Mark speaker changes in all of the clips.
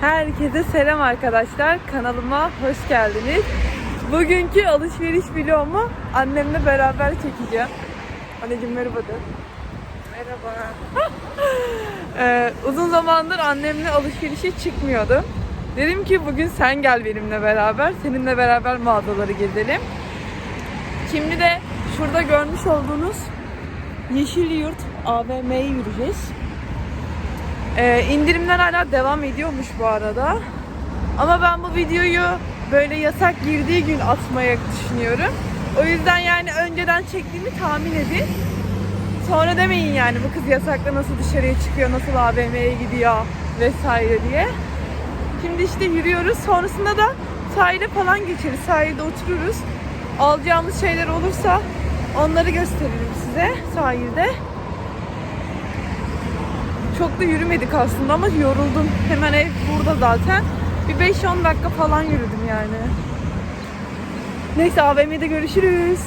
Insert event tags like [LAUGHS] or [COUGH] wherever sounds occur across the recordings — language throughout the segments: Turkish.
Speaker 1: Herkese selam arkadaşlar. Kanalıma hoş geldiniz. Bugünkü alışveriş vlogumu annemle beraber çekeceğim. Anneciğim merhaba de. Merhaba. [LAUGHS] Ee, uzun zamandır annemle alışverişe çıkmıyordum. Dedim ki bugün sen gel benimle beraber. Seninle beraber mağazaları gezelim. Şimdi de şurada görmüş olduğunuz Yeşil Yurt AVM'ye yürüyeceğiz. Ee, indirimler hala devam ediyormuş bu arada. Ama ben bu videoyu böyle yasak girdiği gün atmaya düşünüyorum. O yüzden yani önceden çektiğimi tahmin edin. Sonra demeyin yani bu kız yasakla nasıl dışarıya çıkıyor, nasıl AVM'ye gidiyor vesaire diye. Şimdi işte yürüyoruz. Sonrasında da sahile falan geçeriz. Sahilde otururuz. Alacağımız şeyler olursa onları gösteririm size sahilde. Çok da yürümedik aslında ama yoruldum. Hemen ev burada zaten. Bir 5-10 dakika falan yürüdüm yani. Neyse AVM'de görüşürüz.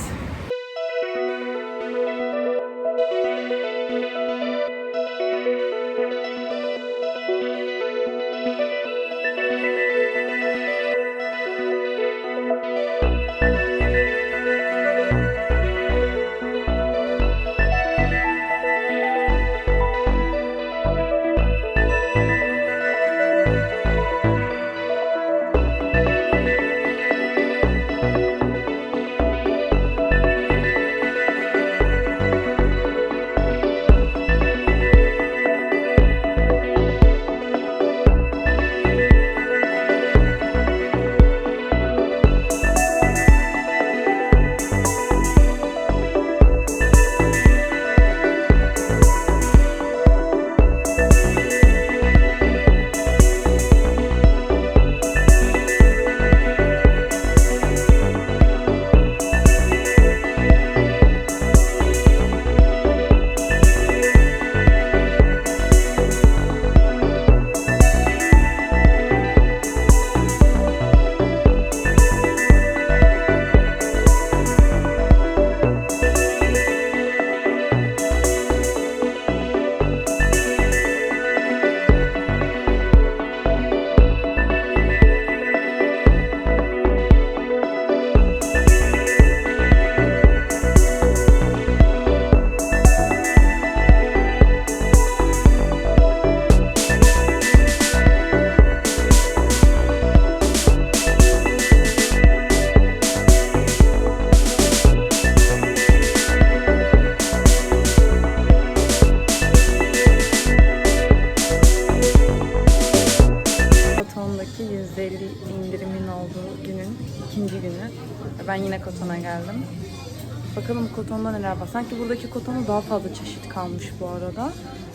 Speaker 1: Bakalım Koton'da neler var. Sanki buradaki Koton'da daha fazla çeşit kalmış bu arada.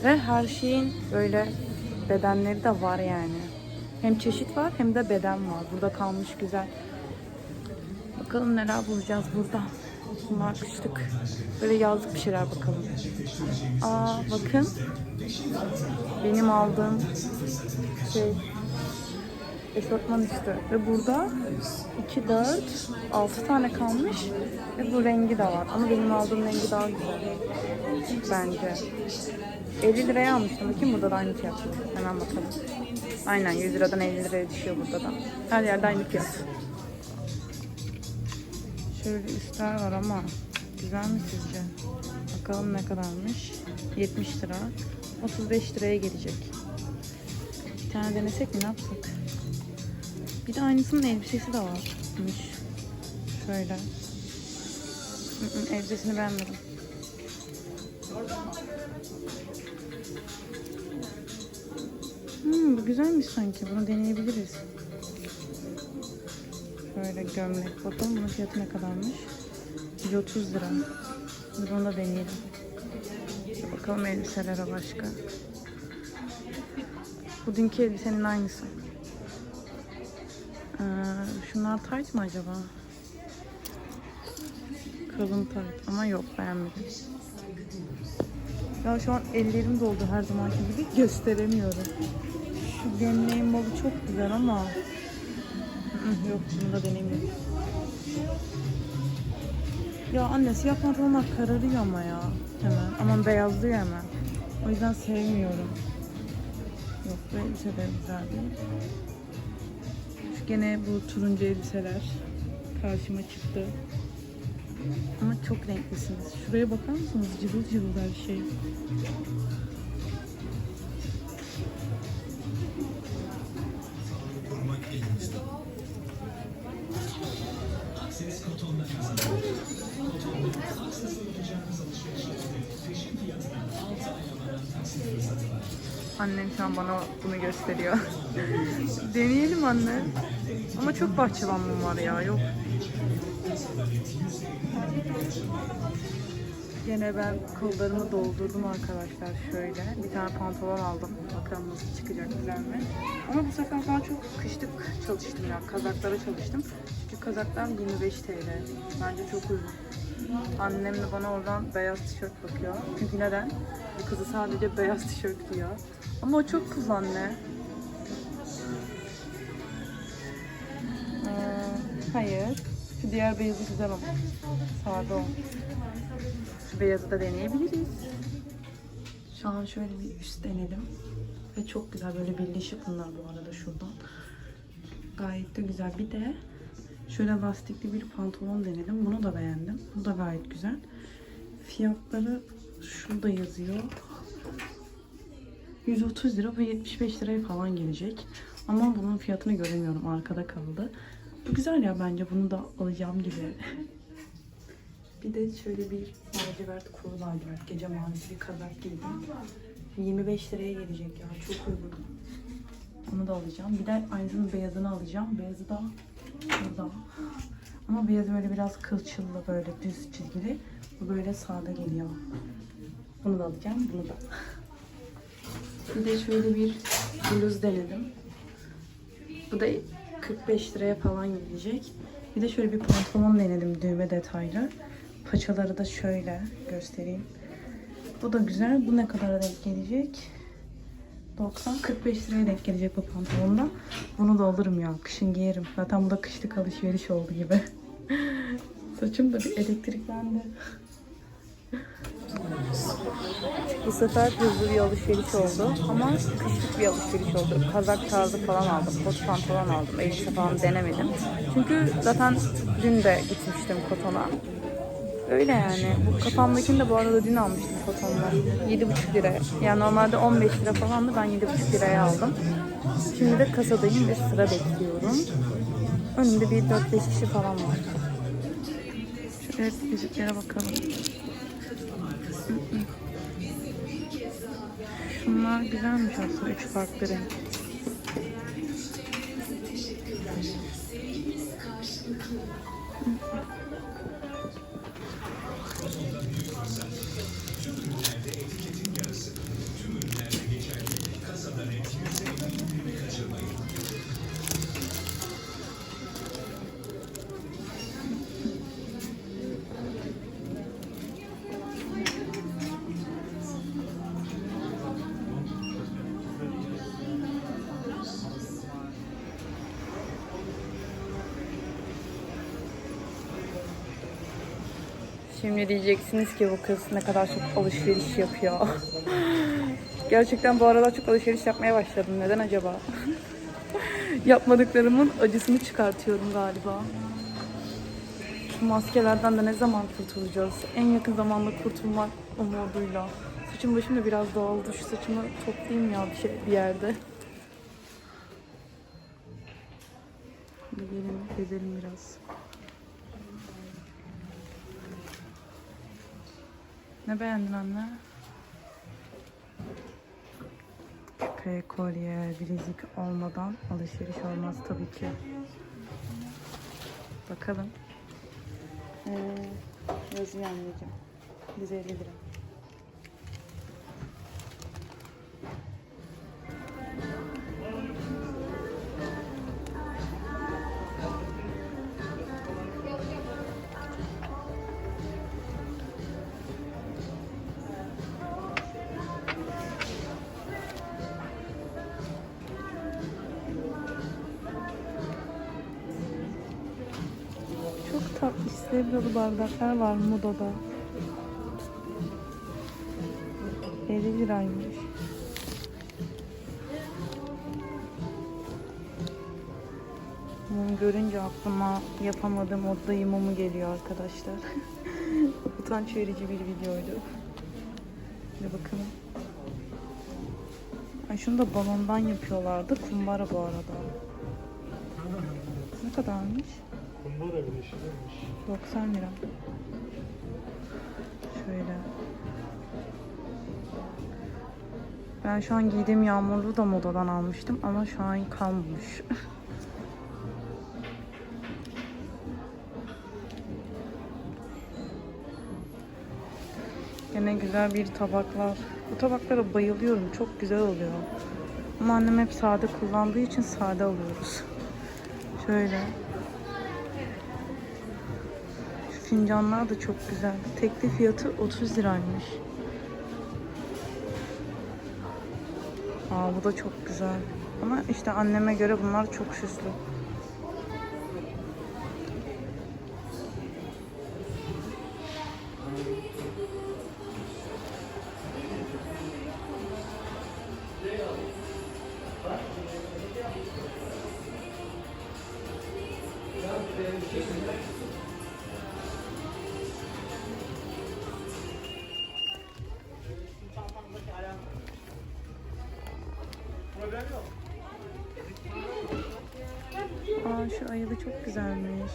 Speaker 1: Ve her şeyin böyle bedenleri de var yani. Hem çeşit var hem de beden var. Burada kalmış güzel. Bakalım neler bulacağız burada. Bunlar kışlık. Böyle yazlık bir şeyler bakalım. Aa bakın. Benim aldığım şey eşofman işte. Ve burada 2, 4, 6 tane kalmış. Ve bu rengi de var. Ama benim aldığım rengi daha güzel. Bence. 50 liraya almıştım. Bakayım burada da aynı fiyat. Hemen bakalım. Aynen 100 liradan 50 liraya düşüyor burada da. Her yerde aynı fiyat. Şöyle üstler var ama güzel mi sizce? Bakalım ne kadarmış. 70 lira. 35 liraya gelecek. Bir tane denesek mi ne yapsak? Bir de aynısının elbisesi de varmış. Şöyle. Elbisesini beğenmedim. Hmm, bu güzelmiş sanki. Bunu deneyebiliriz. Böyle gömlek. Bakalım bunun fiyatı ne kadarmış? 130 lira. Dur onu da deneyelim. Bakalım elbiselere başka. Bu dünkü elbisenin aynısı. Ee, şunlar tight mı acaba? Kalın tight ama yok beğenmedim. Ya şu an ellerim doldu her zamanki gibi gösteremiyorum. Şu gömleğin bolu çok güzel ama yok bunu da deneyimledim. Ya anne siyah pantolonlar kararıyor ama ya hemen. Aman beyazlıyor hemen. O yüzden sevmiyorum. Yok bu elbise de güzel değil. Gene bu turuncu elbiseler karşıma çıktı. Ama çok renklisiniz. Şuraya bakar mısınız? Cıvıl cıvıl her şey. Annem şu an bana bunu gösteriyor. Deneyelim anne. Ama çok bahçıvanlığım var ya yok. Gene ben kollarımı doldurdum arkadaşlar şöyle. Bir tane pantolon aldım. Bakalım nasıl çıkacak güzel mi? Ama bu sefer daha çok kışlık çalıştım ya. Kazaklara çalıştım. Çünkü kazaklar 25 TL. Bence çok uygun. Annem de bana oradan beyaz tişört bakıyor. Çünkü neden? Bu kızı sadece beyaz tişört giyiyor. Ama o çok kız anne. Hayır. Şu diğer beyazı güzel ama. Sade o. Şu beyazı da deneyebiliriz. Şu an şöyle bir üst denedim. Ve çok güzel böyle birleşik bunlar bu arada şuradan. Gayet de güzel. Bir de şöyle lastikli bir pantolon denedim. Bunu da beğendim. Bu da gayet güzel. Fiyatları şurada yazıyor. 130 lira bu 75 liraya falan gelecek. Ama bunun fiyatını göremiyorum. Arkada kaldı. Bu güzel ya bence. Bunu da alacağım gibi. [LAUGHS] bir de şöyle bir lacivert, kuru lacivert, gece mavisi bir kazak giydim. 25 liraya gelecek ya. Çok uygun. Onu da alacağım. Bir de aynısının beyazını alacağım. Beyazı da burada. Ama beyazı böyle biraz kılçıllı böyle düz çizgili. Bu böyle sade geliyor. Bunu da alacağım. Bunu da. Bir de şöyle bir bluz denedim. Bu da 45 liraya falan gelecek. Bir de şöyle bir pantolon denedim düğme detaylı. Paçaları da şöyle göstereyim. Bu da güzel. Bu ne kadara denk gelecek? 90 45 liraya denk gelecek bu pantolonda. Bunu da alırım ya. Kışın giyerim. Zaten bu da kışlık alışveriş oldu gibi. [LAUGHS] Saçım da bir elektriklendi. Bu sefer hızlı bir alışveriş oldu ama kışlık bir alışveriş oldu. Kazak tarzı falan aldım, kot pantolon aldım, elbise falan denemedim. Çünkü zaten dün de gitmiştim kotona. Öyle yani. Bu kafamdakini de bu arada dün almıştım kotonda. 7,5 liraya. Yani normalde 15 lira falandı ben 7,5 liraya aldım. Şimdi de kasadayım ve sıra bekliyorum. Önümde bir 4-5 kişi falan var. Şöyle yüzüklere bakalım. Şunlar güzelmiş aslında. Üç farklı renk. Şimdi diyeceksiniz ki bu kız ne kadar çok alışveriş yapıyor. [LAUGHS] Gerçekten bu aralar çok alışveriş yapmaya başladım. Neden acaba? [LAUGHS] Yapmadıklarımın acısını çıkartıyorum galiba. Şu maskelerden de ne zaman kurtulacağız? En yakın zamanda kurtulmak umuduyla. Saçım başım da biraz dağıldı. Şu saçımı toplayayım ya bir, şey, bir yerde. Gelin gezelim biraz. Ne beğendin anne? Küpe, kolye, bilezik olmadan alışveriş olmaz tabii ki. Bakalım. Ee, yazıyor anneciğim. 150 lira. dev bardaklar var Muda'da. 50 liraymış. Bunu görünce aklıma yapamadığım odda yumumu geliyor arkadaşlar. [LAUGHS] Utanç verici bir videoydu. Şimdi bakın. Ay şunu da balondan yapıyorlardı. Kumbara bu arada. Ne kadarmış?
Speaker 2: Kumbara bile şirinmiş.
Speaker 1: 90 lira. Şöyle. Ben şu an giydiğim yağmurlu da modadan almıştım ama şu an kalmamış. [LAUGHS] Yine güzel bir tabaklar. Bu tabaklara bayılıyorum. Çok güzel oluyor. Ama annem hep sade kullandığı için sade alıyoruz. Şöyle. Fincanlar da çok güzel. Tekli fiyatı 30 liraymış. Aa bu da çok güzel. Ama işte anneme göre bunlar çok süslü. Aa şu ayılı çok güzelmiş.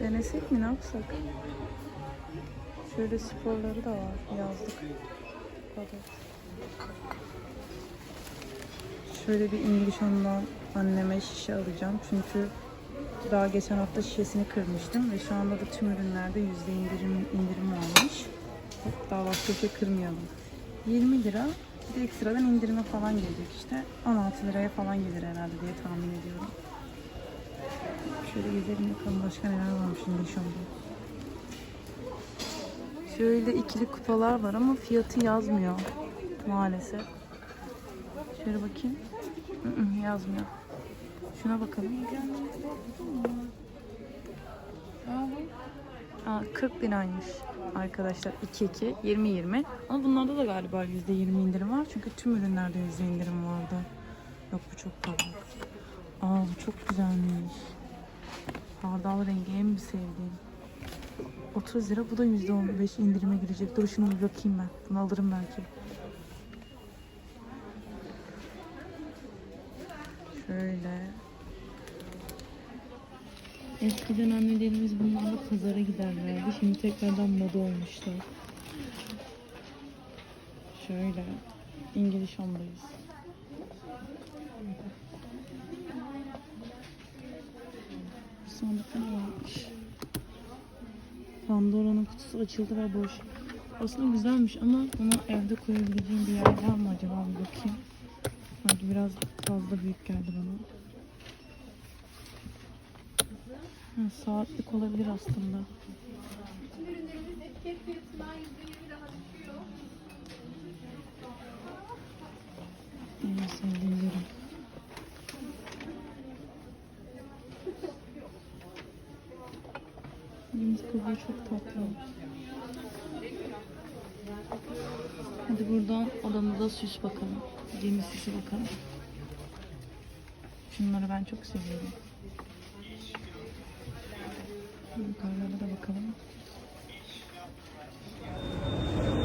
Speaker 1: Denesek mi ne yapsak? Şöyle sporları da var yazlık. Evet. Şöyle bir İngiliz ondan anneme şişe alacağım. Çünkü daha geçen hafta şişesini kırmıştım ve şu anda da tüm ürünlerde yüzde indirim, indirim olmuş. Daha başka şey kırmayalım. 20 lira bir de ekstradan indirime falan gelecek işte. 16 liraya falan gelir herhalde diye tahmin ediyorum. Şöyle gezelim bakalım başka neler varmış şimdi anda. Şöyle ikili kupalar var ama fiyatı yazmıyor maalesef. Şöyle bakayım. Hı hı, yazmıyor. Şuna bakalım. Aa, 40 liraymış arkadaşlar. 2-2 20-20 ama bunlarda da galiba %20 indirim var. Çünkü tüm ürünlerde %20 indirim vardı. Yok bu çok pahalı. Aa bu çok güzelmiş. Hardal rengi en bir sevdiğim. 30 lira bu da %15 indirime girecek. Dur şunu bir bakayım ben. Bunu alırım belki. Şöyle Eskiden annelerimiz bunlarla pazara giderlerdi. Şimdi tekrardan moda olmuşlar. Şöyle. İngiliz. Bu sandıkta ne varmış? Pandora'nın kutusu açıldı ve boş. Aslında güzelmiş ama bunu evde koyabileceğim bir yer var mı acaba bir bakayım. Sanki biraz fazla büyük geldi bana. Ha, saatlik olabilir aslında. En sevdiğim ürün. Deniz kabuğu çok tatlı. Hadi buradan odamıza süs bakalım. Deniz süsü bakalım. Şunları ben çok seviyorum. Yukarılara da bakalım.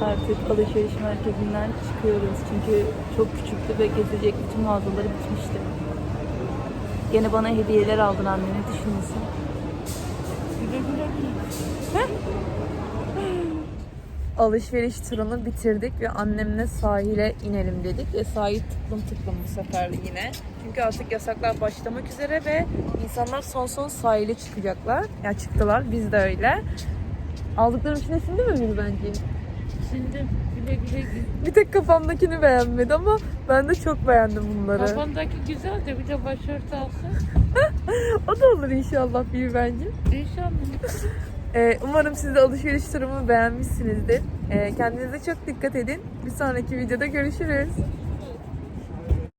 Speaker 1: Artık alışveriş merkezinden çıkıyoruz çünkü çok küçüktü ve gezecek bütün mağazaları bitmişti. Gene bana hediyeler aldın anne ne düşünüyorsun? Güle güle
Speaker 3: Alışveriş turunu bitirdik ve annemle sahile inelim dedik. Ve sahil tıklım tıklım bu sefer yine. Çünkü artık yasaklar başlamak üzere ve insanlar son son sahile çıkacaklar. Yani çıktılar biz de öyle. Aldıklarım içine sindi mi bir bence?
Speaker 4: Şimdi güle güle git.
Speaker 3: Bir tek kafamdakini beğenmedi ama ben de çok beğendim bunları.
Speaker 4: Kafandaki güzel de bir de başörtü alsın. [LAUGHS]
Speaker 3: O da olur inşallah bir bence.
Speaker 4: İnşallah.
Speaker 3: Ee, umarım siz de alışveriş turumu beğenmişsinizdir. Ee, kendinize çok dikkat edin. Bir sonraki videoda görüşürüz.